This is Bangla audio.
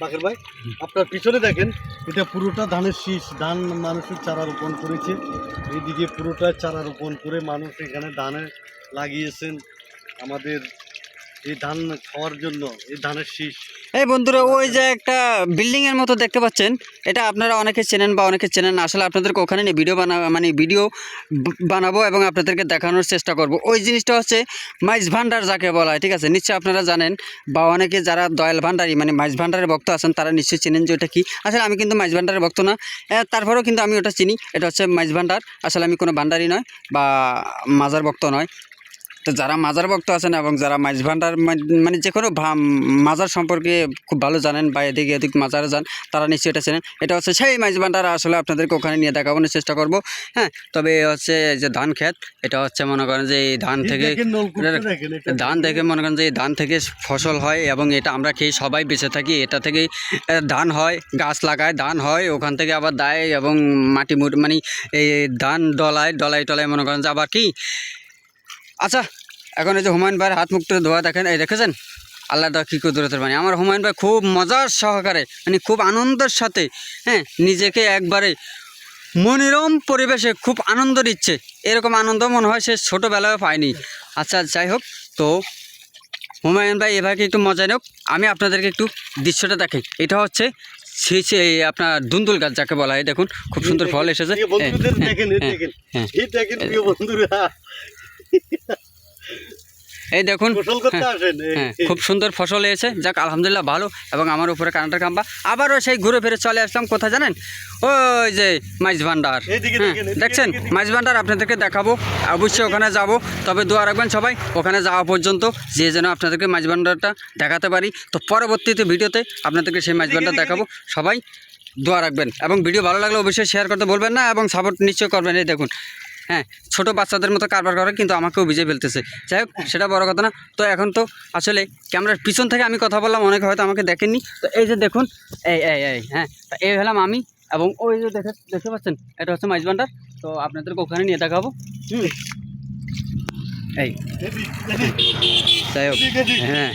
বাকের ভাই, আপনার পিছনে দেখেন। এটা পুরোটা ধানের শীষ, ধান মানুষের চারা রোপণ করেছে। এইদিকে পুরোটা চারা রোপণ করে মানুষ এখানে ধানে লাগিয়েছেন। আমাদের এই বন্ধুরা, ওই যে একটা বিল্ডিং এর মতো দেখতে পাচ্ছেন, এটা আপনারা অনেকে চেনেন বা অনেকে চেনেন আসলে আপনাদেরকে ওখানে নিয়ে ভিডিও বানা মানে ভিডিও বানাবো এবং আপনাদেরকে দেখানোর চেষ্টা করব। ওই জিনিসটা হচ্ছে মাইজ ভান্ডার যাকে বলা হয়, ঠিক আছে? নিশ্চয়ই আপনারা জানেন বা অনেকে যারা দয়াল ভান্ডারী মানে মাইজ ভান্ডারের ভক্ত আছেন, তারা নিশ্চয়ই চেনেন যে ওটা কি। আসলে আমি কিন্তু মাইজ ভান্ডারের ভক্ত না। তারপরেও কিন্তু আমি ওটা চিনি। এটা হচ্ছে মাইজ ভান্ডার। আসলে আমি কোনো ভান্ডারই নয় বা মাজার ভক্ত নয়। তো যারা মাজার ভক্ত আছেন এবং যারা মাইজ ভান্ডার মানে- যে কোনো মাজার সম্পর্কে খুব ভালো জানেন বা এদিকে এদিক মাজারে যান তারা নিশ্চয়ই এটা চেনেন। এটা হচ্ছে সেই মাইজ ভান্ডার আসলে আপনাদেরকে ওখানে নিয়ে দেখানোর চেষ্টা করব হ্যাঁ? তবে হচ্ছে যে ধান ক্ষেত এটা হচ্ছে মনে করেন যে এই ধান থেকে ধান থেকে মনে করেন যে এই ধান থেকে ফসল হয় এবং এটা আমরা খেয়ে সবাই বেঁচে থাকি এটা থেকেই আহ, ধান হয় গাছ লাগায় ধান হয় ওখান থেকে আবার দেয় এবং মাটি মুট মানে এই ধান ডলায় ডলায় টলায় মনে করেন যে আবার কি আচ্ছা এখন এই যে হুমায়ুন ভাইয়ের হাত মুখটা ধোয়া দেখেন এই দেখেছেন? আল্লাহ দা কী কুদরতের মানে আমার হুমায়ুন ভাই খুব মজার সহকারে মানে খুব আনন্দের সাথে হ্যাঁ নিজেকে একবারে মনোরম পরিবেশে খুব আনন্দ দিচ্ছে। এরকম আনন্দ মনে হয় সে ছোটোবেলায় পায়নি। আচ্ছা যাই হোক তো হুমায়ুন ভাই এভাবে একটু মজা নেক। আমি আপনাদেরকে একটু দৃশ্যটা দেখাই এটা হচ্ছে সে আপনার দুন্দুল গাছ যাকে বলা হয়। দেখুন খুব সুন্দর ফল এসেছে। হ্যাঁ, হ্যাঁ, হ্যাঁ। এই দেখেন এই- হ্যাঁ খুব সুন্দর ফসল এসেছে যাক আলহামদুলিল্লাহ ভালো। এবং আমার উপরে কারেন্টের খাম্বা আবারও সেই ঘুরে ফিরে চলে আসলাম কোথায় জানেন? ওই যে মাইজ ভান্ডার। হ্যাঁ, দেখছেন? মাইজ ভান্ডার আপনাদেরকে দেখাবো। অবশ্যই ওখানে যাব। তবে দোয়া রাখবেন সবাই ওখানে যাওয়া পর্যন্ত যে যেন আপনাদেরকে মাইজ ভান্ডারটা দেখাতে পারি। তো পরবর্তীতে ভিডিওতে আপনাদেরকে সেই মাইজ ভান্ডার দেখাবো। সবাই দোয়া রাখবেন। এবং ভিডিও ভালো লাগলে অবশ্যই শেয়ার করতে বলবেন না এবং সাপোর্ট নিশ্চয় করবেন। এই দেখুন হ্যাঁ ছোট বাচ্চাদের মতো কারবার করে, কিন্তু আমাকেও ভিজে ফেলতেছে। যাই হোক, সেটা বড় কথা না। তো এখন তো আসলে ক্যামেরার পিছন থেকে আমি কথা বললাম, অনেকে হয়তো আমাকে দেখেননি। তো এই যে দেখুন, এই এই এই হ্যাঁ এই হলাম আমি এবং ওই যে দেখে, দেখতে পাচ্ছেন, এটা হচ্ছে মাইজ ভান্ডার। তো আপনাদেরকে ওখানে নিয়ে দেখাবো। হুম, এই, যাই হোক। হ্যাঁ।